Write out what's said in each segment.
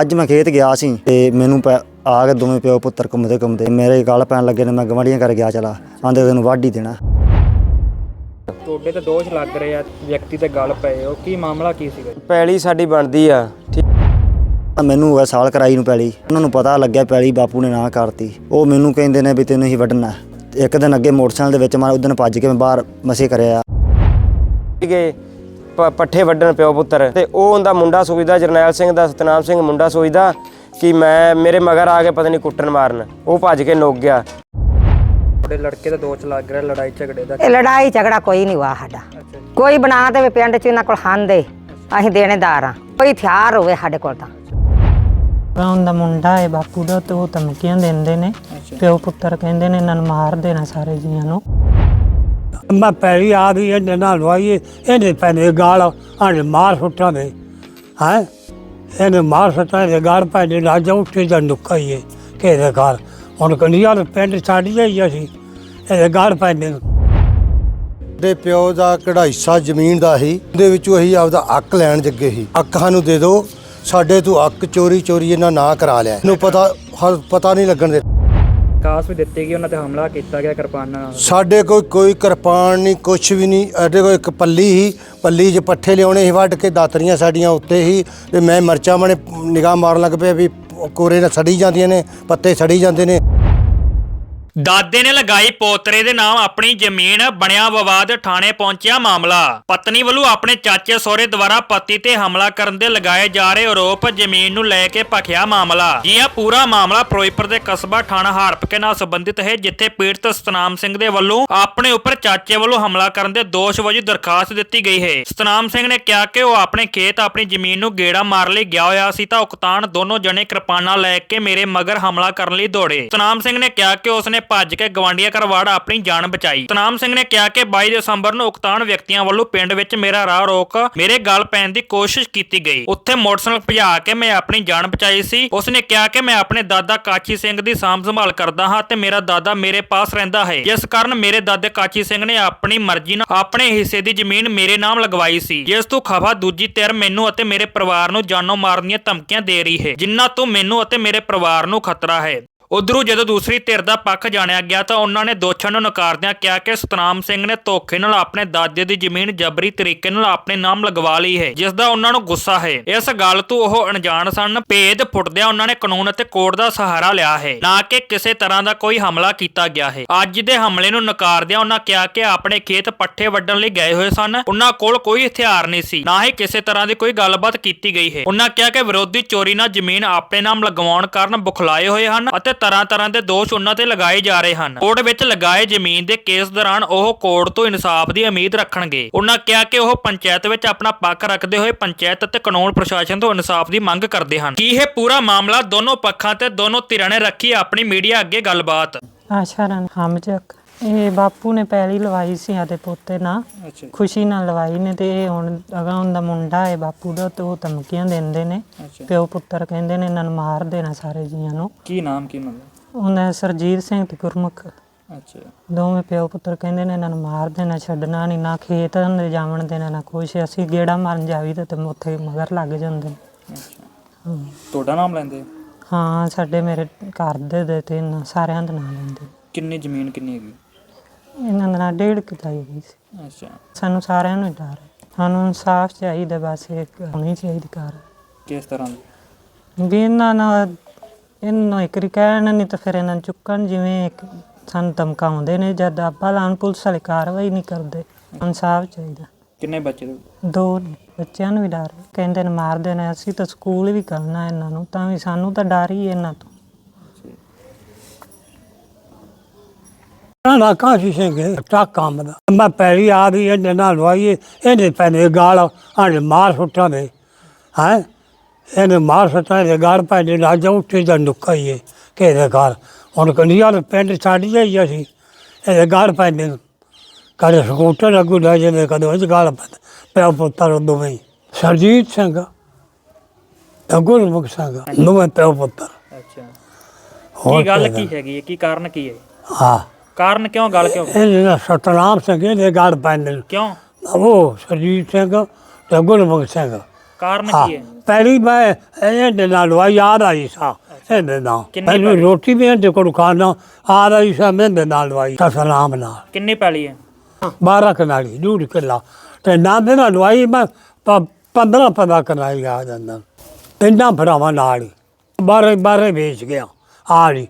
ਅੱਜ ਮੈਂ ਖੇਤ ਗਿਆ ਸੀ ਤੇ ਮੈਨੂੰ ਆ ਕੇ ਦੋਵੇਂ ਪਿਓ ਪੁੱਤਰ ਘੁੰਮਦੇ ਘੁੰਮਦੇ ਮੇਰੇ ਗਲ ਪੈਣ ਲੱਗੇ ਨੇ ਮੈਂ ਗਵਾਂਢੀਆਂ ਕਰ ਗਿਆ ਚਲਾ। ਆਂਦੇ ਤੈਨੂੰ ਵਾਢੀ ਦੇਣਾ। ਤੁਹਾਡੇ ਤੇ ਦੋਸ਼ ਲੱਗ ਰਹੇ ਆ ਵਿਅਕਤੀ ਤੇ ਗੱਲ ਪਏ ਹੋ। ਕੀ ਮਾਮਲਾ ਕੀ ਸੀਗਾ? ਪੈਲੀ ਸਾਡੀ ਬਣਦੀ ਆ। ਮੈਨੂੰ ਹੋ ਗਿਆ ਸਾਲ ਕਰਾਈ ਨੂੰ ਪੈਲੀ। ਉਹਨਾਂ ਨੂੰ ਪਤਾ ਲੱਗਿਆ ਪੈਲੀ ਬਾਪੂ ਨੇ ਨਾ ਕਰਤੀ। ਉਹ ਮੈਨੂੰ ਕਹਿੰਦੇ ਨੇ ਵੀ ਤੈਨੂੰ ਹੀ ਵੱਢਣਾ। ਇੱਕ ਦਿਨ ਅੱਗੇ ਮੋਟਰਸਾਈਕਲ ਦੇ ਵਿੱਚ ਮੈਂ ਉਦੋਂ ਭੱਜ ਕੇ ਮੈਂ ਬਾਹਰ ਮਸੇ ਕਰਿਆ। ਗਏ ਪੱਠੇ ਵੱਢਣ ਪਿਓ ਪੁੱਤਰ ਤੇ ਉਹ ਉਹਦਾ ਮੁੰਡਾ ਸੋਚਦਾ ਜਰਨੈਲ ਸਿੰਘ ਦਾ ਸਤਨਾਮ ਸਿੰਘ ਮੁੰਡਾ ਸੋਚਦਾ ਕਿ ਮੈਂ ਮੇਰੇ ਮਗਰ ਆ ਕੇ ਪਤਾ ਨਹੀਂ ਕੁੱਟਣ ਮਾਰਨ। ਉਹ ਭੱਜ ਕੇ ਨੁੱਕ ਗਿਆ। ਤੁਹਾਡੇ ਲੜਕੇ ਤੇ ਦੋਸ਼ ਲੱਗ ਰਿਹਾ ਲੜਾਈ ਝਗੜੇ ਦਾ ਇਹ ਲੜਾਈ ਝਗੜਾ ਕੋਈ ਨਹੀਂ ਵਾ ਸਾਡਾ। ਕੋਈ ਬਣਾ ਦੇਵੇ ਪਿੰਡ ਚ ਇਹਨਾਂ ਕੋਲ ਖਾਂਦੇ ਅਸੀਂ ਦੇਣੇਦਾਰ ਆ। ਕੋਈ ਹਥਿਆਰ ਹੋਵੇ ਸਾਡੇ ਕੋਲ ਤਾਂ। ਗਾਉਂ ਦਾ ਮੁੰਡਾ ਹੈ ਬਾਪੂ ਦਾ ਤੇ ਉਹ ਧਮਕੀਆਂ ਦਿੰਦੇ ਨੇ। ਪਿਓ ਪੁੱਤਰ ਕਹਿੰਦੇ ਨੇ ਇਹਨਾਂ ਨੂੰ ਮਾਰ ਦੇਣਾ ਸਾਰੇ ਜੀਆਂ ਨੂੰ। ਮੈਂ ਪੈਰੀ ਆ ਗਈ, ਇਹਨੇ ਨਾਲ ਲਵਾਈਏ, ਇਹਨੇ ਪੈਨੇ ਗਾਲ ਆਣੇ ਮਾਰ ਸੁੱਟਾਂ ਦੇ ਹੈ? ਇਹਨੇ ਮਾਰ ਸੁੱਟਾਂ ਦੇ ਗਾਲ ਪੈਨੇ ਨਾ ਉੱਠੇ ਜਾਂ ਨੁਕਾਈਏ ਕਿਹਦੇ ਘਰ? ਹੁਣ ਕੰਡੀਆਂ ਦੇ ਪਿੰਡ ਛੱਡ ਜਾਈ ਅਸੀਂ, ਇਹਦੇ ਗਾਲ ਪੈਨੇ। ਦੇ ਪਿਓ ਦਾ ਕਢਾਈਸਾ ਜ਼ਮੀਨ ਦਾ ਹੀ ਉਹਦੇ ਵਿੱਚੋਂ ਅਸੀਂ ਆਪਦਾ ਹੱਕ ਲੈਣ ਜੱਗੇ ਸੀ। ਹੱਕ ਸਾਨੂੰ ਦੇ ਦਿਓ, ਸਾਡੇ ਤੋਂ ਹੱਕ ਚੋਰੀ ਚੋਰੀ ਇਹਨਾਂ ਨਾ ਕਰਾ ਲਿਆ। ਇਹਨੂੰ ਪਤਾ ਪਤਾ ਨਹੀਂ ਲੱਗਣ ਦੇ ਕਾਸ ਵੀ ਦਿੱਤੀ ਗਈ, ਉਹਨਾਂ ਤੇ ਹਮਲਾ ਕੀਤਾ ਗਿਆ ਕਿਰਪਾਨਾਂ ਨਾਲ। ਸਾਡੇ ਕੋਈ ਕੋਈ ਕਿਰਪਾਨ ਨਹੀਂ, ਕੁਛ ਵੀ ਨਹੀਂ। ਸਾਡੇ ਕੋਲ ਇੱਕ ਪੱਲੀ ਹੀ ਪੱਲੀ 'ਚ ਪੱਠੇ ਲਿਆਉਣੇ ਸੀ, ਵੱਢ ਕੇ ਦਾਤਰੀਆਂ ਸਾਡੀਆਂ ਉੱਤੇ ਹੀ ਤੇ ਮੈਂ ਮਰਚਾਂ ਮਣੇ ਨਿਗਾਹ ਮਾਰਨ ਲੱਗ ਪਿਆ ਵੀ ਕੋਰੇ ਨਾਲ ਸੜੀ ਜਾਂਦੀਆਂ ਨੇ, ਪੱਤੇ ਸੜੀ ਜਾਂਦੇ ਨੇ। ਦਾਦੇ ਨੇ ਲਗਾਈ ਪੋਤਰੇ ਦੇ ਨਾਮ ਆਪਣੀ ਜ਼ਮੀਨ ਬਣਿਆ ਵਿਵਾਦ ਥਾਣੇ ਪਹੁੰਚਿਆ ਮਾਮਲਾ। ਪਤਨੀ ਵੱਲੋਂ ਆਪਣੇ ਚਾਚੇ ਸਹੁਰੇ ਦੁਆਰਾ ਪਤੀ ਤੇ ਹਮਲਾ ਕਰਨ ਦੇ ਲਗਾਏ ਜਾ ਰਹੇ ਆਰੋਪ ਜ਼ਮੀਨ ਨੂੰ ਲੈ ਕੇ ਭਖਿਆ ਮਾਮਲਾ। ਜੀ ਹਾਂ ਪੂਰਾ ਮਾਮਲਾ ਫਿਰੋਜ਼ਪੁਰ ਦੇ ਕਸਬਾ ਥਾਣਾ ਹਾਰਪਕੇ ਨਾਲ ਸੰਬੰਧਿਤ ਹੈ, ਜਿੱਥੇ ਪੀੜਤ ਸਤਨਾਮ ਸਿੰਘ ਦੇ ਵੱਲੋਂ ਆਪਣੇ ਉੱਪਰ ਚਾਚੇ ਵੱਲੋਂ ਹਮਲਾ ਕਰਨ ਦੇ ਦੋਸ਼ ਵਜੋਂ ਦਰਖਾਸਤ ਦਿੱਤੀ ਗਈ ਹੈ। ਸਤਨਾਮ ਸਿੰਘ ਨੇ ਕਿਹਾ ਕਿ ਉਹ ਆਪਣੇ ਖੇਤ ਆਪਣੀ ਜ਼ਮੀਨ ਨੂੰ ਗੇੜਾ ਮਾਰ ਲਈ ਗਿਆ ਹੋਇਆ ਸੀ ਤਾਂ ਉਕਤਾਨ ਦੋਨੋਂ ਜਣੇ ਕਿਰਪਾਨਾਂ ਲੈ ਕੇ ਮੇਰੇ ਮਗਰ ਹਮਲਾ ਕਰਨ ਲਈ ਦੌੜੇ। ਸਤਨਾਮ ਸਿੰਘ ਨੇ ਕਿਹਾ ਕਿ ਉਸਨੇ ਭੱਜ ਕੇ ਗਵਾਂਡੀਆਂ ਕਰਵਾੜ ਆਪਣੀ ਜਾਨ ਬਚਾਈ। ਸਤਨਾਮ ਸਿੰਘ ਨੇ ਕਿਹਾ ਕਿ 22 ਦਸੰਬਰ ਨੂੰ ਉਕਤਾਨ ਵਿਅਕਤੀਆਂ ਵੱਲੋਂ ਪਿੰਡ ਵਿੱਚ ਮੇਰਾ ਰਾਹ ਰੋਕ ਮੇਰੇ ਗਲ ਪੈਣ ਦੀ ਕੋਸ਼ਿਸ਼ ਕੀਤੀ ਗਈ। ਉੱਥੇ ਮੋਟਰਸਾਈਕਲ ਭਜਾ ਕੇ ਮੈਂ ਆਪਣੀ ਜਾਨ ਬਚਾਈ ਸੀ। ਉਸਨੇ ਕਿਹਾ ਕਿ ਮੈਂ ਆਪਣੇ ਦਾਦਾ ਕਾਚੀ ਸਿੰਘ ਦੀ ਸਾਂਭ ਸੰਭਾਲ ਕਰਦਾ ਹਾਂ ਤੇ ਮੇਰਾ ਦਾਦਾ ਮੇਰੇ ਪਾਸ ਰਹਿੰਦਾ ਹੈ। ਜਿਸ ਕਾਰਨ ਮੇਰੇ ਦਾਦੇ ਕਾਚੀ ਸਿੰਘ ਨੇ ਆਪਣੀ ਮਰਜ਼ੀ ਨਾਲ ਆਪਣੇ ਹਿੱਸੇ ਦੀ ਜ਼ਮੀਨ ਮੇਰੇ ਨਾਮ ਲਗਵਾਈ ਸੀ। ਜਿਸ ਤੋਂ ਖਫਾ ਦੂਜੀ ਧਿਰ ਮੈਨੂੰ ਅਤੇ ਮੇਰੇ ਪਰਿਵਾਰ ਨੂੰ ਜਾਨੋਂ ਮਾਰਨ ਦੀਆਂ ਧਮਕੀਆਂ ਦੇ ਰਹੀ ਹੈ। ਜਿਨ੍ਹਾਂ ਤੋਂ ਮੈਨੂੰ ਅਤੇ ਮੇਰੇ ਪਰਿਵਾਰ ਨੂੰ ਖਤਰਾ ਹੈ। ਉਧਰੋਂ ਜਦੋਂ ਦੂਸਰੀ ਧਿਰ ਦਾ ਪੱਖ ਜਾਣਿਆ ਗਿਆ ਤਾਂ ਉਹਨਾਂ ਨੇ ਦੋਸ਼ਾਂ ਨੂੰ ਨਕਾਰਦਿਆਂ ਕਿਹਾ ਕਿ ਸਤਨਾਮ ਸਿੰਘ ਨੇ ਧੋਖੇ ਨਾਲ ਆਪਣੇ ਦਾਦੇ ਦੀ ਜ਼ਮੀਨ ਜਬਰੀ ਤਰੀਕੇ ਨਾਲ ਆਪਣੇ ਨਾਮ ਲਗਵਾ ਲਈ ਹੈ, ਜਿਸ ਦਾ ਉਹਨਾਂ ਨੂੰ ਗੁੱਸਾ ਹੈ। ਇਸ ਗੱਲ ਤੋਂ ਉਹ ਅਣਜਾਣ ਸਨ। ਭੇਦ ਫੁੱਟਦਿਆਂ ਉਹਨਾਂ ਨੇ ਕਾਨੂੰਨ ਅਤੇ ਕੋਰਟ ਦਾ ਸਹਾਰਾ ਲਿਆ ਹੈ। ਨਾ ਕਿ ਕਿਸੇ ਤਰ੍ਹਾਂ ਦਾ ਕੋਈ ਹਮਲਾ ਕੀਤਾ ਗਿਆ ਹੈ। ਅੱਜ ਦੇ ਹਮਲੇ ਨੂੰ ਨਕਾਰਦਿਆਂ ਉਹਨਾਂ ਕਿਹਾ ਕਿ ਆਪਣੇ ਖੇਤ ਪੱਠੇ ਵੱਢਣ ਲਈ ਗਏ ਹੋਏ ਸਨ। ਉਹਨਾਂ ਕੋਲ ਕੋਈ ਹਥਿਆਰ ਨਹੀਂ ਸੀ, ਨਾ ਹੀ ਕਿਸੇ ਤਰ੍ਹਾਂ ਦੀ ਕੋਈ ਗੱਲਬਾਤ ਕੀਤੀ ਗਈ ਹੈ। ਉਹਨਾਂ ਕਿਹਾ ਕਿ ਵਿਰੋਧੀ ਚੋਰੀ ਨਾਲ ਜ਼ਮੀਨ ਆਪਣੇ ਨਾਮ ਲਗਵਾਉਣ ਕਾਰਨ ਬੁਖਲਾਏ ਹੋਏ ਹਨ ਅਤੇ ਤਰ੍ਹਾਂ ਤਰ੍ਹਾਂ ਦੇ ਦੋਸ਼ ਉਹਨਾਂ ਤੇ ਲਗਾਏ ਜਾ ਰਹੇ ਹਨ। ਕੋਰਟ ਵਿੱਚ ਲਗਾਏ ਜ਼ਮੀਨ ਦੇ ਕੇਸ ਦੌਰਾਨ ਉਹ ਕੋਰਟ ਤੋਂ ਇਨਸਾਫ ਦੀ ਉਮੀਦ ਰੱਖਣਗੇ। ਉਹਨਾਂ ਕਿਹਾ ਕਿ ਉਹ ਪੰਚਾਇਤ ਵਿੱਚ ਆਪਣਾ ਪੱਖ ਰੱਖਦੇ ਹੋਏ ਪੰਚਾਇਤ ਅਤੇ ਕਾਨੂੰਨ ਪ੍ਰਸ਼ਾਸਨ ਤੋਂ ਇਨਸਾਫ ਦੀ ਮੰਗ ਕਰਦੇ ਹਨ। ਕੀ ਇਹ ਪੂਰਾ ਮਾਮਲਾ ਦੋਨੋਂ ਪੱਖਾਂ ਤੇ ਦੋਨੋਂ ਧਿਰਾਂ ਨੇ ਰੱਖੀ ਆਪਣੀ ਮੀਡੀਆ ਅੱਗੇ ਗੱਲਬਾਤ? ਆਸ਼ਾ ਰਨ ਹਮਜਕ ਇਹ ਬਾਪੂ ਨੇ ਪਹਿਲੀ ਲਵਾਈ ਸੀ ਆਦੇ ਪੋਤੇ ਨਾਲ। ਅੱਛਾ ਖੁਸ਼ੀ ਨਾਲ ਲਵਾਈ ਨੇ ਤੇ ਇਹ ਹੁਣ ਅਗਾਂ ਦਾ ਮੁੰਡਾ ਹੈ ਬਾਪੂ ਦਾ ਤੇ ਉਹ ਧਮਕੀਆਂ ਦਿੰਦੇ ਨੇ। ਅੱਛਾ। ਪਿਓ ਪੁੱਤਰ ਕਹਿੰਦੇ ਨੇ ਇਹਨਾਂ ਨੂੰ ਮਾਰ ਦੇਣਾ ਸਾਰੇ ਜੀਆਂ ਨੂੰ। ਕੀ ਨਾਮ ਕੀ ਮੰਨ ਉਹਨਾਂ ਸਰਜੀਤ ਸਿੰਘ ਤੇ ਗੁਰਮੁਖ। ਅੱਛਾ। ਦੋਵੇਂ ਪਿਓ ਪੁੱਤਰ ਕਹਿੰਦੇ ਨੇ ਇਹਨਾਂ ਨੂੰ ਮਾਰ ਦੇਣਾ ਛੱਡਣਾ ਨਹੀਂ ਨਾ ਖੇਤ ਅੰਦਰ ਜਾਵਣ ਦੇਣਾ ਨਾ ਕੁਛ। ਅਸੀਂ ਗੇੜਾ ਮਾਰਨ ਜਾਵੀ ਤੇ ਤੇ ਉੱਥੇ ਮਗਰ ਲੱਗ ਜਾਂਦੇ ਨੇ। ਅੱਛਾ। ਤੁਹਾਡਾ ਨਾਮ ਲੈਂਦੇ? ਹਾਂ ਸਾਡੇ ਮੇਰੇ ਘਰ ਦੇ ਦੇ ਤੇ ਇਹਨਾਂ ਸਾਰਿਆਂ ਦਾ ਨਾਂ ਲੈਂਦੇ ਕਿੰਨੀ ਜ਼ਮੀਨ ਕਿੰਨੀ ਹੈਗੀ? ਇਹਨਾਂ ਦਾ ਨਾਂ ਡੇਢ ਗਈ ਸੀ। ਅੱਛਾ। ਸਾਨੂੰ ਸਾਰਿਆਂ ਨੂੰ ਡਰ ਹੈ। ਸਾਨੂੰ ਇਨਸਾਫ ਚਾਹੀਦਾ ਬਸ ਇੱਕ ਹੋਣੀ ਚਾਹੀਦੀ ਕਾਰ ਕਿਸ ਤਰ੍ਹਾਂ ਦੀ? ਵੀ ਇਹਨਾਂ ਨਾਲ ਇਹਨਾਂ ਇੱਕ ਵਾਰੀ ਕਹਿਣ ਨਹੀਂ ਤਾਂ ਫਿਰ ਇਹਨਾਂ ਨੂੰ ਚੁੱਕਣ ਜਿਵੇਂ ਇੱਕ ਸਾਨੂੰ ਧਮਕਾਉਂਦੇ ਨੇ ਜਦ ਆਪਾਂ ਲਾਣ ਪੁਲਿਸ ਵਾਲੇ ਕਾਰਵਾਈ ਨਹੀਂ ਕਰਦੇ। ਇਨਸਾਫ ਚਾਹੀਦਾ। ਕਿੰਨੇ ਬੱਚੇ ਦੇ ਦੋ ਨੇ, ਬੱਚਿਆਂ ਨੂੰ ਵੀ ਡਰ ਹੈ। ਕਹਿੰਦੇ ਨੇ ਮਾਰ ਦੇਣਾ ਅਸੀਂ ਤਾਂ ਸਕੂਲ ਵੀ ਕਰਨਾ ਇਹਨਾਂ ਨੂੰ ਤਾਂ ਵੀ ਸਾਨੂੰ ਤਾਂ ਡਰ ਹੀ ਹੈ ਇਹਨਾਂ ਤੋਂ। ਨਾ ਕਾਸ਼ੀ ਸਿੰਘ ਟੱਕ ਕੰਮ ਦਾ? ਮੈਂ ਪੈਰੀ ਆ ਗਈ ਇਹਨੇ ਨਾਲ ਲਵਾਈਏ ਇਹਨੇ ਪੈਨੇ ਗਾਲ ਆਣੇ ਮਾਰ ਸੁੱਟਾਂ ਦੇ। ਹੈ? ਇਹਨੇ ਮਾਰ ਸੁੱਟਾਂ ਦੇ ਗਾਲ ਪੈਨੇ ਨਾ ਜਾ ਉੱਠੇ ਜਾਂ ਨੁਕਾਈਏ ਕਿਹਦੇ ਘਰ? ਹੁਣ ਕੰਡੀਆਂ ਦੇ ਪਿੰਡ ਛੱਡ ਜਾਈ ਅਸੀਂ ਇਹਦੇ ਗਾਲ ਪੈਨੇ ਕਦੇ ਸਕੂਟਰ ਅੱਗੂ ਲੈ ਜਾਂਦੇ ਕਦੇ ਉਹ ਗਾਲ ਪੈਂਦੇ। ਪਿਆ ਪੁੱਤਰ ਦੋਵੇਂ ਹੀ। ਸਰਜੀਤ ਸਿੰਘ ਗੁਰਮੁਖ ਸਿੰਘ ਦੋਵੇਂ ਪਿਆ ਪੁੱਤਰ। ਅੱਛਾ। ਕੀ ਗੱਲ? ਕੀ ਹੈਗੀ ਹੈ? ਕੀ ਕਾਰਨ ਕੀ ਹੈ? ਹਾਂ। ਕਾਰਨ ਕਿਉਂ ਗੱਲ ਕਿਉਂ? ਇਹਦੇ ਨਾਲ ਸਤਨਾਮ ਸਿੰਘ ਇਹਦੇ ਗਾਲ ਪੈਂਦੇ ਨੇ। ਕਿਉਂ? ਉਹ ਸਰਜੀਤ ਸਿੰਘ ਤੇ ਗੁਰਮੁਖ ਸਿੰਘ। ਕਾਰਨ ਹਾਂ। ਕੀ ਹੈ? ਪਹਿਲੀ ਮੈਂ ਇਹਦੇ ਨਾਲ ਲਵਾਈ ਆ ਰਹੀ ਸਾਂ ਇਹਦੇ ਨਾਲ। ਕਿੰਨੀ ਮੈਨੂੰ? ਰੋਟੀ ਵੀ ਇਹਦੇ ਕੋਲ ਖਾਣਾ ਆ ਰਹੀ ਸਾਂ ਮੈਂ ਇਹਦੇ ਨਾਲ ਲਵਾਈ ਸਲਾਮ ਨਾਲ। ਕਿੰਨੀ ਪੈਲੀ ਹੈ? 12 ਕਨਾਲੀ ਡੂਢ ਕਿੱਲਾ। ਤੇ ਨਾ ਦੇ ਨਾਲ ਲਵਾਈ ਮੈਂ 15 15 ਕਨਾਲੀ ਆ ਜਾਂਦਾ। ਤਿੰਨਾਂ ਭਰਾਵਾਂ ਨਾਲ ਹੀ। 12 12 ਵੇਚ ਗਿਆ ਆੜੀ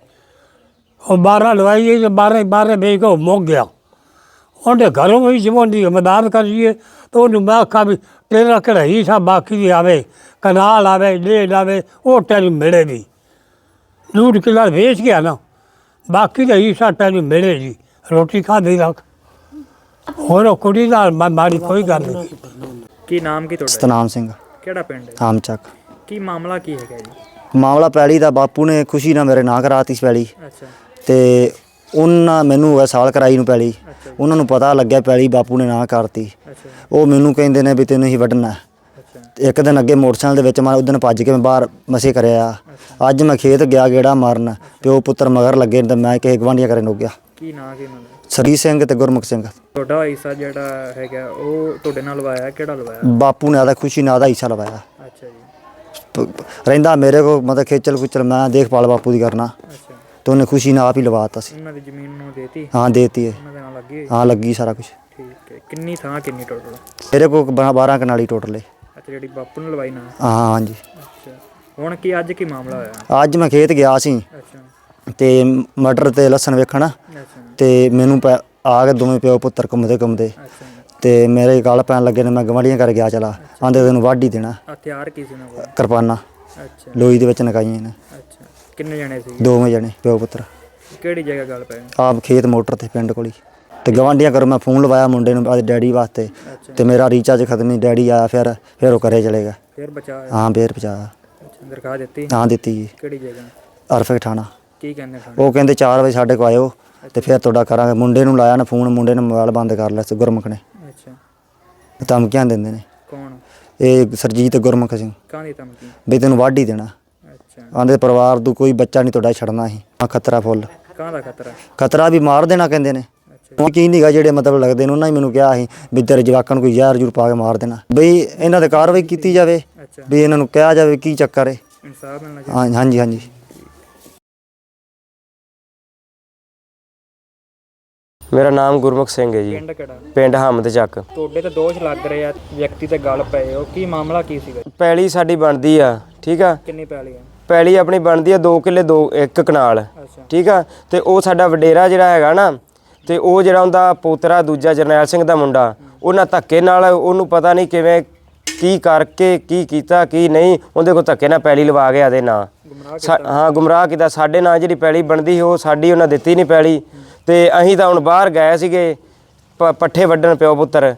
ਉਹ 12 ਲਵਾਈ ਤੇ 12 12 ਵੇਚ ਕੇ ਉਹ ਮੁੱਕ ਗਿਆ। ਉਹਦੇ ਘਰੋਂ ਵੀ ਜਿਵੇਂ ਦੀ ਮਦਦ ਕਰੀਏ ਤਾਂ ਉਹਨੂੰ ਮੈਂ ਆਖਾਂ ਵੀ ਤੇਰਾ ਕਿਹੜਾ ਹਿੱਸਾ ਬਾਕੀ ਵੀ ਆਵੇ ਕਨਾਲ ਆਵੇ ਲੈ ਆਵੇ ਉਹ ਤੈਨੂੰ ਮਿਲੇ ਵੀ। ਡੂਢ ਕਿੱਲਾ ਵੇਚ ਗਿਆ ਨਾ ਬਾਕੀ ਦਾ ਹਿੱਸਾ ਤੈਨੂੰ ਮਿਲੇ ਜੀ ਰੋਟੀ ਖਾਦੀ ਰੱਖ। ਹੋਰ ਉਹ ਕੁੜੀ ਨਾਲ ਮਾ- ਮਾੜੀ ਕੋਈ ਗੱਲ ਨਹੀਂ। ਕੀ ਨਾਮ ਕੀ ਤੁਹਾਡਾ ਸਤਨਾਮ ਸਿੰਘ। ਕਿਹੜਾ ਪਿੰਡ ਹੈ ਆਮਚੱਕ ਕੀ ਮਾਮਲਾ ਕੀ ਹੈਗਾ ਜੀ? ਮਾਮਲਾ ਪੈਲੀ ਦਾ ਬਾਪੂ ਨੇ ਖੁਸ਼ੀ ਨਾਲ ਮੇਰੇ ਨਾਂ ਕਰਾਤੀ ਸੀ ਪੈਲੀ। ਅੱਛਾ। ਤੇ ਉਹਨਾਂ ਮੈਨੂੰ ਹੋ ਗਿਆ ਸਾਲ ਕਰਾਈ ਨੂੰ ਪੈਲੀ। ਉਹਨਾਂ ਨੂੰ ਪਤਾ ਲੱਗਿਆ ਪੈਲੀ ਬਾਪੂ ਨੇ ਨਾ ਕਰਤੀ। ਉਹ ਮੈਨੂੰ ਕਹਿੰਦੇ ਨੇ ਵੀ ਤੈਨੂੰ ਹੀ ਵੱਢਣਾ। ਹੈ। ਇੱਕ ਦਿਨ ਅੱਗੇ ਮੋਟਰਸਾਈਕਲ ਦੇ ਵਿੱਚ ਮੈਂ ਉਦੋਂ ਭੱਜ ਕੇ ਮੈਂ ਬਾਹਰ ਮਸੇ ਕਰਿਆ। ਅੱਜ ਮੈਂ ਖੇਤ ਗਿਆ ਗੇੜਾ ਮਾਰਨ ਪਿਓ ਪੁੱਤਰ ਮਗਰ ਲੱਗੇ ਤੇ ਮੈਂ ਕਿਸੇ ਗਵਾਂਢੀਆਂ ਕਰੇ ਨੁੱਕ ਗਿਆ। ਕੀ ਨਾਂ ਕੀ ਮਤਲਬ ਸਰੀ ਸਿੰਘ ਤੇ ਗੁਰਮੁਖ ਸਿੰਘ। ਤੁਹਾਡਾ ਹਿੱਸਾ ਜਿਹੜਾ ਹੈਗਾ ਉਹ ਤੁਹਾਡੇ ਨਾਲ ਲਵਾਇਆ ਕਿਹੜਾ ਲਵਾਇਆ? ਬਾਪੂ ਨੇ ਆਦਾ ਖੁਸ਼ੀ ਨਾਲ ਆਦਾ ਹਿੱਸਾ ਲਵਾਇਆ। ਅੱਛਾ ਜੀ। ਰਹਿੰਦਾ ਮੇਰੇ ਕੋ ਮਤਲਬ ਖੇਚਲ ਕੁਚਲ ਮੈਂ ਦੇਖਭਾਲ ਬਾਪੂ ਦੀ ਕਰਨਾ। ਤੇ ਉਹਨੇ ਖੁਸ਼ੀ ਨਾਲ ਆਪ ਹੀ ਲਵਾਤਾ ਸੀ। ਉਹਨਾਂ ਦੀ ਜ਼ਮੀਨ ਨੂੰ ਦੇਤੀ? ਹਾਂ ਦੇਤੀ ਹੈ। ਉਹਨਾਂ ਦੇ ਨਾਲ ਲੱਗੀ ਹੋਈ? ਹਾਂ ਲੱਗੀ ਸਾਰਾ ਕੁਝ ਠੀਕ ਹੈ। ਕਿੰਨੀ ਥਾਂ ਕਿੰਨੀ ਟੋਟਲ ਮੇਰੇ ਕੋ 12 ਕਨਾਲੀ ਟੋਟਲ ਹੈ ਅੱਛਾ ਜਿਹੜੀ ਬਾਪੂ ਨੇ ਲਵਾਈ ਨਾ? ਹਾਂ ਹਾਂਜੀ। ਅੱਛਾ। ਹੁਣ ਕੀ ਅੱਜ ਕੀ ਮਾਮਲਾ ਹੋਇਆ? ਅੱਜ ਮੈਂ ਖੇਤ ਗਿਆ ਸੀ। ਅੱਛਾ। ਤੇ ਮਟਰ ਤੇ ਲਸਣ ਵੇਖਣ। ਅੱਛਾ। ਤੇ ਮੈਨੂੰ ਆ ਕੇ ਦੋਵੇਂ ਪਿਓ ਪੁੱਤਰ ਘੁੰਮਦੇ ਘੁੰਮਦੇ। ਅੱਛਾ। ਤੇ ਮੇਰੇ ਗਲ ਪੈਣ ਲੱਗੇ ਨੇ ਮੈਂ ਗਵਾਂਢੀਆਂ ਕਰ ਗਿਆ ਚਲਾ। ਆਂਦੇ ਤੈਨੂੰ ਵਾਢ ਦੇਣਾ। ਹਥਿਆਰ ਕੀ ਸੀ ਉਹਨਾਂ ਕੋਲ? ਕਿਰਪਾਨਾਂ। ਅੱਛਾ। ਲੋਈ ਦੇ ਵਿੱਚ ਨਕਾਈਆਂ ਨੇ। ਕਿੰਨੇ ਜਣੇ ਸੀ? ਦੋਵੇਂ ਜਣੇ ਪਿਓ ਪੁੱਤਰ। ਕਿਹੜੀ ਜਗ੍ਹਾ ਗੱਲ ਪੈ ਆਪ ਖੇਤ ਮੋਟਰ ਤੇ ਪਿੰਡ ਕੋਲੀ ਤੇ ਗਵਾਂਢੀਆਂ ਕਰ ਮੈਂ ਫੋਨ ਲਵਾਇਆ ਮੁੰਡੇ ਨੂੰ ਆਦੇ ਡੈਡੀ ਵਾਸਤੇ। ਤੇ ਮੇਰਾ ਰੀਚਾਰਜ ਖਤਮ ਨਹੀਂ ਡੈਡੀ ਆਇਆ ਫਿਰ ਫਿਰ ਉਹ ਘਰੇ ਚਲੇ ਗਿਆ ਫਿਰ ਬਚਾ ਹਾਂ ਫੇਰ ਅੱਛਾ ਦਰਖਾਸਤ ਦਿੱਤੀ? ਹਾਂ ਦਿੱਤੀ ਜੀ। ਕਿਹੜੀ ਜਗ੍ਹਾ? ਅਰਫਕ ਠਾਣਾ ਕੀ ਕਹਿੰਦੇ ਉਹ ਕਹਿੰਦੇ 4 ਵਜੇ ਸਾਡੇ ਕੋ ਆਇਓ ਤੇ ਫਿਰ ਤੁਹਾਡਾ ਕਰਾਂਗੇ। ਮੁੰਡੇ ਨੂੰ ਲਾਇਆ ਨਾ ਫੋਨ ਮੁੰਡੇ ਨੇ ਮੋਬਾਈਲ ਬੰਦ ਕਰ ਲਿਆ ਸੀ ਗੁਰਮੁਖ ਨੇ। ਅੱਛਾ। ਧਮਕੀਆਂ ਦਿੰਦੇ ਨੇ। ਕੌਣ? ਇਹ ਸਰਜੀਤ ਗੁਰਮੁਖ ਸਿੰਘ। ਕਾਹਦੀ ਧਮਕੀ? ਵੀ ਤੈਨੂੰ ਵਾਢ ਹੀ ਦੇਣਾ। ਆਂਦੇ ਪਰਿਵਾਰ ਤੋਂ ਕੋਈ ਬੱਚਾ ਨਹੀਂ ਤੁਹਾਡਾ ਛੱਡਣਾ ਸੀ। ਆ ਖਤਰਾ ਫੁੱਲ। ਕਾਹਦਾ ਖਤਰਾ? ਖਤਰਾ ਵੀ ਮਾਰ ਦੇਣਾ ਕਹਿੰਦੇ ਨੇ। ਉਹ ਕੀ ਨਹੀਂਗਾ ਜਿਹੜੇ ਮਤਲਬ ਲੱਗਦੇ ਨੇ ਉਹਨਾਂ ਹੀ ਮੈਨੂੰ ਕਿਹਾ ਸੀ ਵੀ ਤੇਰੇ ਜਵਾਕਾਂ ਨੂੰ ਕੋਈ ਜ਼ਹਿਰ ਜੂਰ ਪਾ ਕੇ ਮਾਰ ਦੇਣਾ। ਬਈ ਇਹਨਾਂ ਤੇ ਕਾਰਵਾਈ ਕੀਤੀ ਜਾਵੇ ਵੀ ਇਹਨਾਂ ਨੂੰ ਕਿਹਾ ਜਾਵੇ ਕੀ ਚੱਕਰ ਹੈ ਇਨਸਾਫ ਮਿਲਣਾ ਚਾਹੀਦਾ। ਹਾਂ ਹਾਂਜੀ ਹਾਂਜੀ। ਮੇਰਾ ਨਾਮ ਗੁਰਮੁਖ ਸਿੰਘ ਹੈ ਜੀ। ਪਿੰਡ ਕਿਹੜਾ? ਪਿੰਡ ਹਮਦ ਚੱਕ। ਤੁਹਾਡੇ ਤੇ ਦੋਸ਼ ਲੱਗ ਰਹੇ ਆ ਵਿਅਕਤੀ ਤੇ ਗੱਲ ਪਏ ਹੋ। ਕੀ ਮਾਮਲਾ ਕੀ ਸੀਗਾ? ਪੈਲੀ ਸਾਡੀ ਬਣਦੀ ਆ ਠੀਕ ਆ? ਕਿੰਨੀ ਪੈਲੀ ਹੈ ਪੈਲੀ ਆਪਣੀ ਬਣਦੀ ਆ 2 ਕਿੱਲੇ 2 1 ਕਨਾਲ। ਠੀਕ ਆ? ਤੇ ਉਹ ਸਾਡਾ ਵਡੇਰਾ ਜਿਹੜਾ ਹੈਗਾ ਨਾ ਤੇ ਉਹ ਜਿਹੜਾ ਉਹਦਾ ਪੋਤਰਾ ਦੂਜਾ ਜਰਨੈਲ ਸਿੰਘ ਦਾ ਮੁੰਡਾ ਉਹਨਾਂ ਧੱਕੇ ਨਾਲ ਉਹਨੂੰ ਪਤਾ ਨਹੀਂ ਕਿਵੇਂ ਕੀ ਕਰਕੇ ਕੀ ਕੀਤਾ ਕੀ ਨਹੀਂ ਉਹਦੇ ਕੋਲ ਧੱਕੇ ਨਾਲ ਪੈਲੀ ਲਵਾ ਗਿਆ ਦੇ ਨਾਂ। ਹਾਂ ਗੁੰਮਰਾਹ ਕੀਤਾ। ਸਾਡੇ ਨਾਂ ਜਿਹੜੀ ਪੈਲੀ ਬਣਦੀ ਉਹ ਸਾਡੀ ਉਹਨਾਂ ਦਿੱਤੀ ਨਹੀਂ ਪੈਲੀ। ਤੇ ਅਸੀਂ ਤਾਂ ਹੁਣ ਬਾਹਰ ਗਏ ਸੀਗੇ ਪੱਠੇ ਵੱਢਣ ਪਿਓ ਪੁੱਤਰ।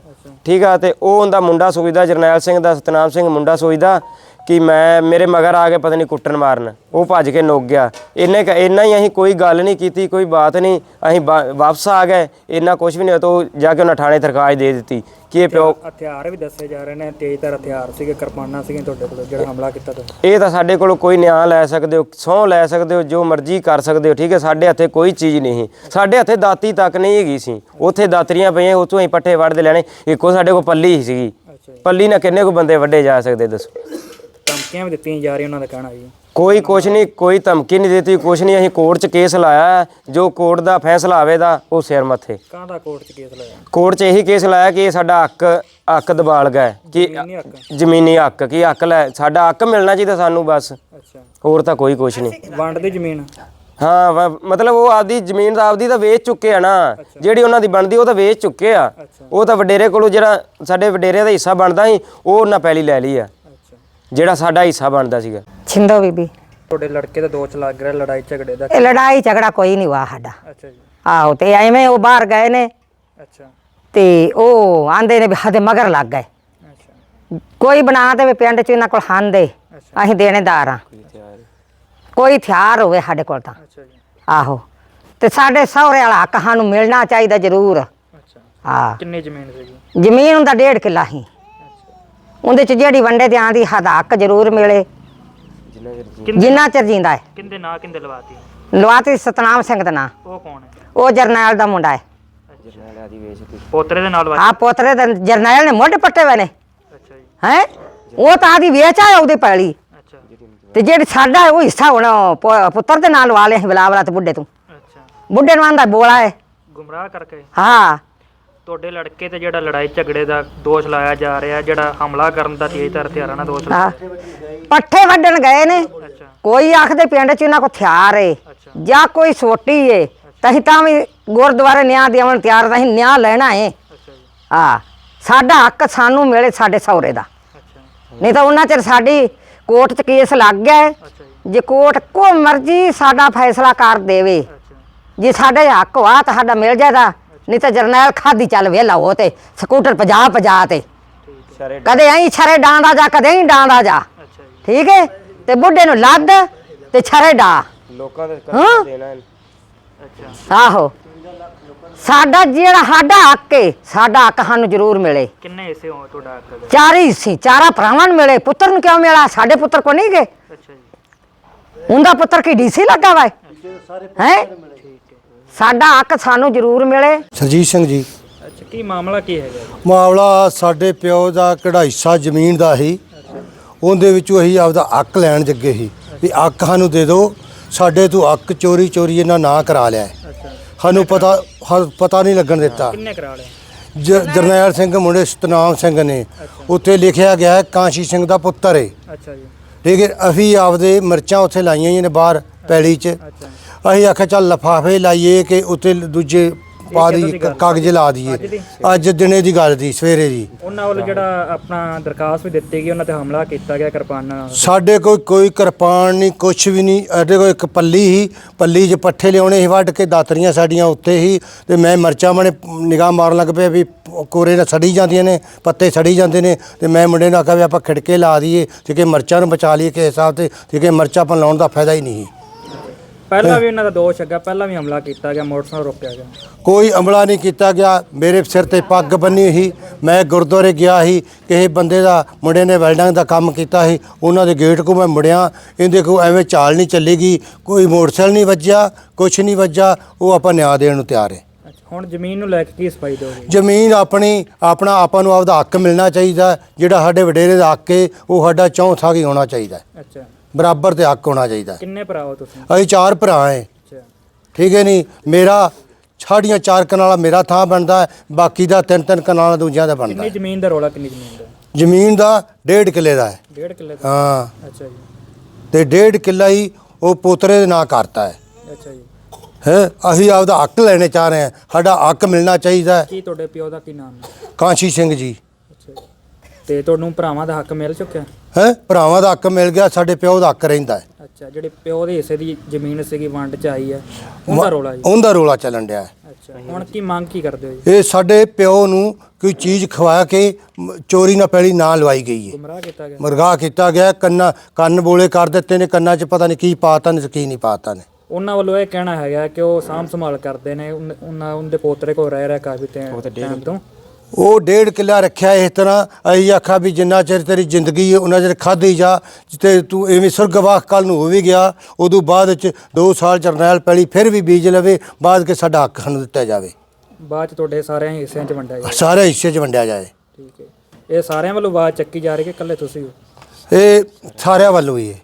ਠੀਕ ਆ ਤੇ ਉਹ ਉਹਦਾ ਮੁੰਡਾ ਸੋਚਦਾ ਜਰਨੈਲ ਸਿੰਘ ਦਾ ਸਤਨਾਮ ਸਿੰਘ ਮੁੰਡਾ ਸੋਚਦਾ ਕਿ ਮੈਂ ਮੇਰੇ ਮਗਰ ਆ ਕੇ ਪਤਾ ਨਹੀਂ ਕੁੱਟਣ ਮਾਰਨ। ਉਹ ਭੱਜ ਕੇ ਨੁੱਕ ਗਿਆ। ਇੰਨੇ ਕੁ- ਇੰਨਾ ਹੀ ਅਸੀਂ ਕੋਈ ਗੱਲ ਨਹੀਂ ਕੀਤੀ ਕੋਈ ਬਾਤ ਨਹੀਂ ਅਸੀਂ ਵਾਪਸ ਆ ਗਏ। ਇੰਨਾ ਕੁਝ ਵੀ ਨਹੀਂ ਹੋਇਆ ਤਾਂ ਉਹ ਜਾ ਕੇ ਉਹਨਾਂ ਥਾਣੇ ਦਰਖਾਸਤ ਦੇ ਦਿੱਤੀ ਕਿ ਇਹ ਪਿਓ ਹਥਿਆਰ ਵੀ ਦੱਸੇ ਜਾ ਰਹੇ ਨੇ ਤੇਜ਼ਧਾਰ ਹਥਿਆਰ ਸੀਗੇ ਕਿਰਪਾਨਾਂ ਸੀਗੀਆਂ ਤੁਹਾਡੇ ਕੋਲ ਜਿਹੜਾ ਹਮਲਾ ਕੀਤਾ ਤੁਸੀਂ। ਇਹ ਤਾਂ ਸਾਡੇ ਕੋਲ ਕੋਈ ਨਿਆਂ ਲੈ ਸਕਦੇ ਹੋ ਸਹੁੰ ਲੈ ਸਕਦੇ ਹੋ ਜੋ ਮਰਜ਼ੀ ਕਰ ਸਕਦੇ ਹੋ ਠੀਕ ਹੈ? ਸਾਡੇ ਹੱਥੇ ਕੋਈ ਚੀਜ਼ ਨਹੀਂ ਸੀ। ਸਾਡੇ ਹੱਥੇ ਦਾਤੀ ਤੱਕ ਨਹੀਂ ਹੈਗੀ ਸੀ। ਉੱਥੇ ਦਾਤਰੀਆਂ ਪਈਆਂ ਉੱਥੋਂ ਅਸੀਂ ਪੱਠੇ ਵੜਦੇ ਲੈਣੇ। ਇੱਕੋ ਸਾਡੇ ਕੋਲ ਪੱਲੀ ਹੀ ਸੀਗੀ। ਅੱਛਾ ਜੀ। ਪੱਲੀ ਨਾਲ ਕਿੰਨੇ ਕੁ ਬੰਦੇ ਵੱਡੇ ਜਾ ਸਕਦੇ ਦੱਸੋ? ਧਮਕੀਆਂ ਵੀ ਦਿੱਤੀਆਂ ਜਾ ਰਹੀਆਂ ਉਹਨਾਂ ਦਾ ਕਹਿਣਾ ਜੀ। ਕੋਈ ਕੁਛ ਨਹੀਂ ਕੋਈ ਧਮਕੀ ਨਹੀਂ ਦਿੱਤੀ ਕੁਛ ਨਹੀਂ ਅਸੀਂ ਕੋਰਟ 'ਚ ਕੇਸ ਲਾਇਆ ਹੈ। ਜੋ ਕੋਰਟ ਦਾ ਫੈਸਲਾ ਆਵੇਦਾ ਉਹ ਸਿਰ ਮੱਥੇ। ਕਾਹਦਾ ਕੋਰਟ 'ਚ ਕੇਸ ਲਾਇਆ? ਕੋਰਟ 'ਚ ਇਹੀ ਕੇਸ ਲਾਇਆ ਕਿ ਇਹ ਸਾਡਾ ਹੱਕ ਹੱਕ ਦਬਾਲ ਗਿਆ ਹੈ। ਕਿ ਜ਼ਮੀਨੀ ਹੱਕ? ਜ਼ਮੀਨੀ ਹੱਕ ਕੀ ਹੱਕ ਲੈ ਸਾਡਾ ਹੱਕ ਮਿਲਣਾ ਚਾਹੀਦਾ ਸਾਨੂੰ ਬਸ। ਅੱਛਾ। ਹੋਰ ਤਾਂ ਕੋਈ ਕੁਛ ਨਹੀਂ। ਵੰਡ ਦੀ ਜ਼ਮੀਨ? ਹਾਂ ਵਾ- ਮਤਲਬ ਉਹ ਆਪਦੀ ਜ਼ਮੀਨ ਦਾ ਆਪਦੀ ਤਾਂ ਵੇਚ ਚੁੱਕੇ ਆ ਨਾ। ਜਿਹੜੀ ਉਹਨਾਂ ਦੀ ਬਣਦੀ ਉਹ ਤਾਂ ਵੇਚ ਚੁੱਕੇ ਆ। ਉਹ ਤਾਂ ਵਡੇਰੇ ਕੋਲੋਂ ਜਿਹੜਾ ਸਾਡੇ ਵਡੇਰੇ ਦਾ ਹਿੱਸਾ ਬਣਦਾ ਸੀ ਉਹ ਉਹਨਾਂ ਪਹਿਲੀ ਲੈ ਲਈ ਆ। ਅੱਛਾ। ਜਿਹੜਾ ਸਾਡਾ ਹਿੱਸਾ ਬਣਦਾ ਸੀਗਾ। ਛਿੰਦੋ ਬੀਬੀ। ਤੁਹਾਡੇ ਲੜਕੇ ਦਾ ਦੋਸ਼ ਲੱਗ ਰਿਹਾ ਲੜਾਈ ਝਗੜੇ ਦਾ। ਇਹ ਲੜਾਈ ਝਗੜਾ ਕੋਈ ਨਹੀਂ ਹੋਇਆ ਸਾਡਾ। ਅੱਛਾ ਜੀ। ਆਹੋ ਤੇ ਐਵੇਂ ਉਹ ਬਾਹਰ ਗਏ ਨੇ। ਅੱਛਾ। ਤੇ ਉਹ ਆਂਦੇ ਨੇ ਵੀ ਸਾਡੇ ਮਗਰ ਲੱਗ ਗਏ। ਅੱਛਾ। ਕੋਈ ਬਣਾ ਦੇਵੇ ਪਿੰਡ ਚ ਇਹਨਾਂ ਕੋਲ ਖਾਂਦੇ। ਅਸੀਂ ਦੇਣੇਦਾਰ ਆ। ਕੋਈ ਹਥਿਆਰ ਹੋਵੇ ਸਾਡੇ ਕੋਲ ਤਾਂ। ਅੱਛਾ ਜੀ। ਆਹੋ। ਤੇ ਸਾਡੇ ਸਹੁਰੇ ਵਾਲਾ ਹੱਕ ਸਾਨੂੰ ਮਿਲਣਾ ਚਾਹੀਦਾ ਜ਼ਰੂਰ। ਅੱਛਾ। ਆ ਕਿੰਨੀ ਜ਼ਮੀਨ ਸੀਗੀ? ਜ਼ਮੀਨ ਹੁੰਦਾ ਡੇਢ ਕਿੱਲਾ ਹੀ। ਉਹਦੇ ਚ ਜਿਹੜੀ ਵੰਡੇ ਤੇ ਆਂਦੀ ਸਾਡਾ ਹੱਕ ਜ਼ਰੂਰ ਮਿਲੇ। ਜਿੰਨਾ ਚਿਰ ਜਿੰਦਾ ਹੈ। ਕਿੰਦੇ ਨਾਂ ਕਿੰਦੇ ਲਵਾਤੀ? ਲਵਾਤੀ ਸਤਨਾਮ ਸਿੰਘ ਦਾ ਨਾਂ। ਉਹ ਕੌਣ ਹੈ? ਉਹ ਜਰਨੈਲ ਦਾ ਮੁੰਡਾ ਹੈ। ਪੋਤਰੇ ਦੇ ਨਾਲ ਆ ਪੋਤਰੇ ਦੇ ਜਰਨੈਲ ਨੇ ਮੋਢੇ ਪੱਟੇ ਹੋਏ ਨੇ। ਅੱਛਾ ਜੀ। ਹੈ? ਉਹ ਤਾਂ ਆਦੀ ਵੇਚ ਆਇਆ ਉਹਦੇ ਪੈਲੀ। ਤੇ ਜਿਹੜੇ ਸਾਡਾ ਉਹ ਹਿੱਸਾ ਹੁਣ ਪ- ਪੁੱਤਰ ਦੇ ਨਾਲ ਵਾਲੇ ਬਲਾ ਬਲਾ ਤੇ ਬੁੱਢੇ ਤੋਂ। ਅੱਛਾ। ਬੁੱਢੇ ਨੂੰ ਆਂਦਾ ਬੋਲਾ ਹੈ ਗੁੰਮਰਾਹ ਕਰਕੇ? ਹਾਂ। ਤੁਹਾਡੇ ਲੜਕੇ ਤੇ ਜਿਹੜਾ ਲੜਾਈ ਝਗੜੇ ਦਾ ਦੋਸ਼ ਲਾਇਆ ਜਾ ਰਿਹਾ ਜਿਹੜਾ ਹਮਲਾ ਕਰਨ ਦਾ ਤੇਜ਼ਧਾਰ ਹਥਿਆਰਾਂ ਨਾਲ ਦੋਸ਼ ਹਾਂ। ਲਾਇਆ ਪੱਠੇ ਵੱਢਣ ਗਏ ਨੇ। ਅੱਛਾ। ਕੋਈ ਆਖਦੇ ਪਿੰਡ ਚ ਇਹਨਾਂ ਕੋ ਹਥਿਆਰ ਏ ਅੱਛਾ। ਜਾਂ ਕੋਈ ਸੋਟੀ ਏ ਤਹੀਂ ਤਾਂ ਵੀ ਗੁਰਦੁਆਰੇ ਨਿਆਂ ਦੇਵਣ ਤਿਆਰ ਨਹੀਂ ਨਿਆਂ ਲੈਣਾ ਏ ਅੱਛਾ ਜੀ। ਆ ਸਾਡਾ ਹੱਕ ਸਾਨੂੰ ਮਿਲੇ ਸਾਡੇ ਸਹੁਰੇ ਦਾ। ਅੱਛਾ। ਨਹੀਂ ਤਾਂ ਉਹਨਾਂ ਚਿਰ ਸਾਡੀ ਕੋਰਟ 'ਚ ਕੇਸ ਲੱਗ ਗਿਆ ਹੈ। ਅੱਛਾ ਜੀ। ਜੇ ਕੋਰਟ ਕੋ ਮਰਜ਼ੀ ਸਾਡਾ ਫੈਸਲਾ ਕਰ ਦੇਵੇ। ਅੱਛਾ। ਜੇ ਸਾਡੇ ਹੱਕ ਵਾ ਤਾਂ ਸਾਡਾ ਮਿਲ ਜਾਦਾ ਨਹੀਂ ਤਾਂ ਜਰਨੈਲ ਖਾਦੀ ਚੱਲ ਵੇਲਾ ਹੋ ਤੇ ਸਕੂਟਰ ਪਜਾ ਪਜਾ ਤੇ। ਸਾਰੇ ਕਦੇ ਐਂ ਛਰੇ ਡਾਂਦਾ ਜਾ ਕਦੇ ਐਂ ਡਾਂਦਾ ਜਾ। ਅੱਛਾ ਜੀ। ਠੀਕ ਹੈ ਤੇ ਬੁੱਢੇ ਨੂੰ ਲੱਦ ਤੇ ਛਰੇ ਡਾ। ਲੋਕਾਂ ਦੇ ਹਾਂ? ਕਰ ਦੇਣਾ। ਅੱਛਾ। ਆਹੋ। ਸਾਡਾ ਜਿਹੜਾ ਸਾਡਾ ਹੱਕ ਏ ਸਾਡਾ ਹੱਕ ਸਾਨੂੰ ਜ਼ਰੂਰ ਮਿਲੇ। ਕਿੰਨੇ ਹਿੱਸੇ ਹੋ ਤੁਹਾਡਾ ਹੱਕ ਦੇ ਚਾਰ ਹੀ ਸੀ ਚਾਰਾ ਭਰਾਵਾਂ ਨੂੰ ਮਿਲੇ। ਪੁੱਤਰ ਨੂੰ ਕਿਉਂ ਮਿਲਾ ਸਾਡੇ ਪੁੱਤਰ ਕੋ ਨਹੀਂ ਗਏ। ਅੱਛਾ ਜੀ। ਉਹਦਾ ਪੁੱਤਰ ਕੀ ਡੀਸੀ ਲੱਗਾ ਵਾ? ਹੈ? ਸਾਡਾ ਹੱਕ ਸਾਨੂੰ ਜ਼ਰੂਰ ਮਿਲੇ। ਸਰਜੀਤ ਸਿੰਘ ਜੀ। ਅੱਛਾ ਕੀ ਮਾਮਲਾ ਕੀ ਹੈਗਾ? ਮਾਮਲਾ ਸਾਡੇ ਪਿਓ ਦਾ ਹਿੱਸਾ ਜ਼ਮੀਨ ਦਾ ਸੀ। ਉਹਦੇ ਵਿੱਚੋਂ ਅਸੀਂ ਆਪਦਾ ਹੱਕ ਲੈਣ ਜੱਗੇ ਸੀ। ਵੀ ਹੱਕ ਸਾਨੂੰ ਦੇ ਦਿਓ। ਸਾਡੇ ਤੋਂ ਹੱਕ ਚੋਰੀ ਚੋਰੀ ਇਹਨਾਂ ਨਾ ਕਰਾ ਲਿਆ। ਹੈ। ਅੱਛਾ। ਸਾਨੂੰ ਪਤਾ ਹ- ਪਤਾ ਨਹੀਂ ਲੱਗਣ ਦਿੱਤਾ। ਕਿੰਨੇ ਕਰਾ ਜ- ਜਰਨੈਲ ਸਿੰਘ ਮੁੰਡੇ ਸਤਨਾਮ ਸਿੰਘ ਨੇ। ਉੱਥੇ ਲਿਖਿਆ ਗਿਆ ਹੈ, ਕਾਂਸ਼ੀ ਸਿੰਘ ਦਾ ਪੁੱਤਰ ਹੈ ਅੱਛਾ ਜੀ। ਠੀਕ ਹੈ ਅਸੀਂ ਆਪਦੇ ਮਿਰਚਾਂ ਉੱਥੇ ਲਾਈਆਂ ਹੀ ਨੇ ਬਾਹਰ ਪੈਲੀ 'ਚ। ਅੱਛਾ। ਅਸੀਂ ਆਖਿਆ ਚੱਲ ਲਫਾਫੇ ਲਾਈਏ ਕਿ ਉੱਤੇ ਦੂਜੇ ਪਾ ਦੀ? ਕਾਗਜ਼ ਲਾ ਦਈਏ। ਅੱਜ ਦਿਨੇ ਦੀ ਗੱਲ ਦੀ ਸਵੇਰੇ ਦੀ। ਉਹਨਾਂ ਵੱਲ ਜਿਹੜਾ ਆਪਣਾ ਦਰਖਾਸਤ ਵੀ ਦਿੱਤੀ ਗਈ ਉਹਨਾਂ ਤੇ ਹਮਲਾ ਕੀਤਾ ਗਿਆ ਕਿਰਪਾਨਾਂ ਨਾਲ। ਸਾਡੇ ਕੋਲ ਕੋਈ ਕਿਰਪਾਨ ਨਹੀਂ ਕੁਛ ਵੀ ਨਹੀਂ। ਸਾਡੇ ਕੋਲ ਇੱਕ ਪੱਲੀ ਹੀ ਪੱਲੀ 'ਚ ਪੱਠੇ ਲਿਆਉਣੇ ਸੀ ਵੱਢ ਕੇ ਦਾਤਰੀਆਂ ਸਾਡੀਆਂ ਉੱਤੇ ਹੀ ਤੇ ਮੈਂ ਮਰਚਾਂ ਮਣੇ ਨਿਗਾਹ ਮਾਰਨ ਲੱਗ ਪਿਆ ਵੀ ਕੋਰੇ ਨਾਲ ਸੜੀ ਜਾਂਦੀਆਂ ਨੇ ਪੱਤੇ ਸੜੀ ਜਾਂਦੇ ਨੇ ਤੇ ਮੈਂ ਮੁੰਡੇ ਨੂੰ ਆਖਿਆ ਵੀ ਆਪਾਂ ਖਿੜਕੇ ਲਾ ਦਈਏ ਤੇ ਕਿ ਮਰਚਾਂ ਨੂੰ ਬਚਾ ਲਈਏ ਕਿਸੇ ਹਿਸਾਬ ਤੇ ਤੇ ਕਿ ਮਰਚਾਂ ਆਪਾਂ ਲਾਉਣ ਦਾ ਫਾਇਦਾ ਹੀ ਨਹੀਂ। ਪਹਿਲਾਂ ਵੀ ਉਹਨਾਂ ਦਾ ਦੋਸ਼ ਹੈਗਾ ਪਹਿਲਾਂ ਵੀ ਹਮਲਾ ਕੀਤਾ ਗਿਆ ਮੋਟਰਸਾਈਕਲ ਰੋਕਿਆ ਗਿਆ। ਕੋਈ ਅਮਲਾ ਨਹੀਂ ਕੀਤਾ ਗਿਆ। ਮੇਰੇ ਸਿਰ ਤੇ ਪੱਗ ਬੰਨੀ ਸੀ। ਮੈਂ ਗੁਰਦੁਆਰੇ ਗਿਆ ਸੀ। ਕਿਸੇ ਬੰਦੇ ਦਾ ਮੁੰਡੇ ਨੇ ਵੈਲਡਿੰਗ ਦਾ ਕੰਮ ਕੀਤਾ ਸੀ। ਉਹਨਾਂ ਦੇ ਗੇਟ ਕੋ ਮੈਂ ਮੁੜਿਆ। ਇਹਦੇ ਕੋ ਐਵੇਂ ਚਾਲ ਨਹੀਂ ਚੱਲੇਗੀ ਕੋਈ ਮੋਟਰਸਾਈਕਲ ਨਹੀਂ ਵੱਜਿਆ ਕੁਛ ਨਹੀਂ ਵੱਜਾ ਉਹ ਆਪਾਂ ਨਿਆਂ ਦੇਣ ਨੂੰ ਤਿਆਰ ਹੈ। ਅੱਛਾ ਹੁਣ ਜ਼ਮੀਨ ਨੂੰ ਲੈ ਕੇ ਕੀ ਸਫ਼ਾਈ ਦੋਗੇ ਜ਼ਮੀਨ ਆਪਣੀ ਆਪਣਾ ਆਪਾਂ ਨੂੰ ਆਪਦਾ ਹੱਕ ਮਿਲਣਾ ਚਾਹੀਦਾ। ਜਿਹੜਾ ਸਾਡੇ ਵਡੇਰੇ ਦਾ ਹੱਕ ਹੈ ਉਹ ਸਾਡਾ ਚੌਥਾ ਹੀ ਹੋਣਾ ਚਾਹੀਦਾ ਅੱਛਾ। ਬਰਾਬਰ ਤੇ ਹੱਕ ਹੋਣਾ ਚਾਹੀਦਾ। ਕਿੰਨੇ ਭਰਾ ਹੋ ਤੁਸੀਂ? ਅਸੀਂ ਚਾਰ ਭਰਾ ਅੱਛਾ। ਠੀਕ ਹੈ ਨਹੀਂ? ਮੇਰਾ ਸਾਡੀਆਂ ਚਾਰ ਕਨਾਲਾ ਮੇਰਾ ਥਾਂ ਬਣਦਾ ਹੈ, ਬਾਕੀ ਦਾ ਤਿੰਨ ਤਿੰਨ ਕਨਾਲਾ ਦੂਜਿਆਂ ਦਾ ਬਣਦਾ ਕਿੰਨੀ ਹੈ। ਜ਼ਮੀਨ ਦਾ ਰੋਲਾ ਕਿੰਨੀ ਜ਼ਮੀਨ ਦਾ? ਜ਼ਮੀਨ ਦਾ ਡੇਢ ਕਿੱਲੇ ਦਾ ਹੈ। ਡੇਢ ਕਿੱਲੇ ਦਾ? ਹਾਂ। ਅੱਛਾ ਜੀ। ਤੇ ਡੇਢ ਕਿੱਲਾ ਹੀ ਉਹ ਪੋਤਰੇ ਦੇ ਨਾਂ ਕਰਤਾ ਹੈ। ਅੱਛਾ ਜੀ। ਹੈ? ਅਸੀਂ ਆਪਦਾ ਹੱਕ ਲੈਣੇ ਚਾਹ ਰਹੇ ਹਾਂ। ਸਾਡਾ ਹੱਕ ਮਿਲਣਾ ਚਾਹੀਦਾ ਹੈ। ਕੀ ਤੁਹਾਡੇ ਪਿਓ ਦਾ ਕੀ ਨਾਮ ਹੈ? ਕਾਂਸ਼ੀ ਸਿੰਘ ਜੀ। ਤੇ ਤੁਹਾਨੂੰ ਭਰਾਵਾਂ ਦਾ ਹੱਕ ਮਿਲ ਚੁੱਕਿਆ? ਹੈ? ਭਰਾਵਾਂ ਦਾ ਹੱਕ ਮਿਲ ਗਿਆ ਸਾਡੇ ਪਿਓ ਦਾ ਹੱਕ ਰਹਿੰਦਾ ਹੈ। ਅੱਛਾ ਜਿਹੜੇ ਪਿਓ ਦੇ ਹਿੱਸੇ ਦੀ ਜ਼ਮੀਨ ਸੀਗੀ ਵੰਡ ਚ ਆਈ ਹੈ ਉਹਦਾ ਰੋਲਾ ਜੀ? ਉਹਦਾ ਰੋਲਾ ਚੱਲਣ ਡਿਆ ਹੈ। ਅੱਛਾ ਹੁਣ ਕੀ ਮੰਗ ਕੀ ਕਰਦੇ ਹੋ ਜੀ? ਇਹ ਸਾਡੇ ਪਿਓ ਨੂੰ ਕੋਈ ਚੀਜ਼ ਖਵਾ ਕੇ ਮ- ਚੋਰੀ ਨਾ ਪੈਲੀ ਨਾ ਲਵਾਈ ਗਈ ਹੈ। ਗੁੰਮਰਾਹ ਕੀਤਾ ਗਿਆ? ਮਰਗਾ ਕੀਤਾ ਗਿਆ ਕੰਨਾ ਕੰਨ ਬੋਲੇ ਕਰ ਦਿੱਤੇ ਨੇ ਕੰਨਾਂ 'ਚ ਪਤਾ ਨਹੀਂ ਕੀ ਪਾਤਾ ਨੇ ਤੇ ਕੀ ਨਹੀਂ ਪਾਤਾ ਨੇ। ਉਹਨਾਂ ਵੱਲੋਂ ਇਹ ਕਹਿਣਾ ਹੈਗਾ ਕਿ ਉਹ ਸਾਂਭ ਸੰਭਾਲ ਕਰਦੇ ਨੇ ਉਨ- ਉਹਨਾਂ ਉਹਦੇ ਪੋਤਰੇ ਕੋਲ ਰਹਿ ਰਿਹਾ ਕਾਫੀ ਟਾਈਮ ਤੋਂ। ਉਹ ਡੇਢ ਕਿੱਲਾ ਰੱਖਿਆ ਇਸ ਤਰ੍ਹਾਂ ਅਸੀਂ ਆਖਾ ਵੀ ਜਿੰਨਾ ਚਿਰ ਤੇਰੀ ਜ਼ਿੰਦਗੀ ਹੈ ਉਹਨਾਂ ਚਿਰ ਖਾਧੀ ਜਾ ਤੇ ਤੂੰ ਐਵੇਂ ਸੁਰਗਵਾਸ ਕੱਲ ਨੂੰ ਹੋ ਵੀ ਗਿਆ ਉਦੋਂ ਬਾਅਦ ਚ 2 ਸਾਲ ਜਰਨੈਲ ਪੈਲੀ ਫਿਰ ਵੀ ਬੀਜ ਲਵੇ ਬਾਅਦ ਕੇ ਸਾਡਾ ਹੱਕ ਸਾਨੂੰ ਦਿੱਤਾ ਜਾਵੇ। ਬਾਅਦ ਚ ਤੁਹਾਡੇ ਸਾਰਿਆਂ ਹਿੱਸਿਆਂ ਚ ਵੰਡਿਆ ਜਾਏ ਸਾਰੇ ਹਿੱਸੇ 'ਚ ਵੰਡਿਆ ਜਾਏ। ਠੀਕ ਹੈ। ਇਹ ਸਾਰਿਆਂ ਵੱਲੋਂ ਆਵਾਜ਼ ਚੱਕੀ ਜਾ ਰਹੀ ਕਿ ਇਕੱਲੇ ਤੁਸੀਂ ਹੋ? ਇਹ ਸਾਰਿਆਂ ਵੱਲੋਂ ਹੀ ਹੈ।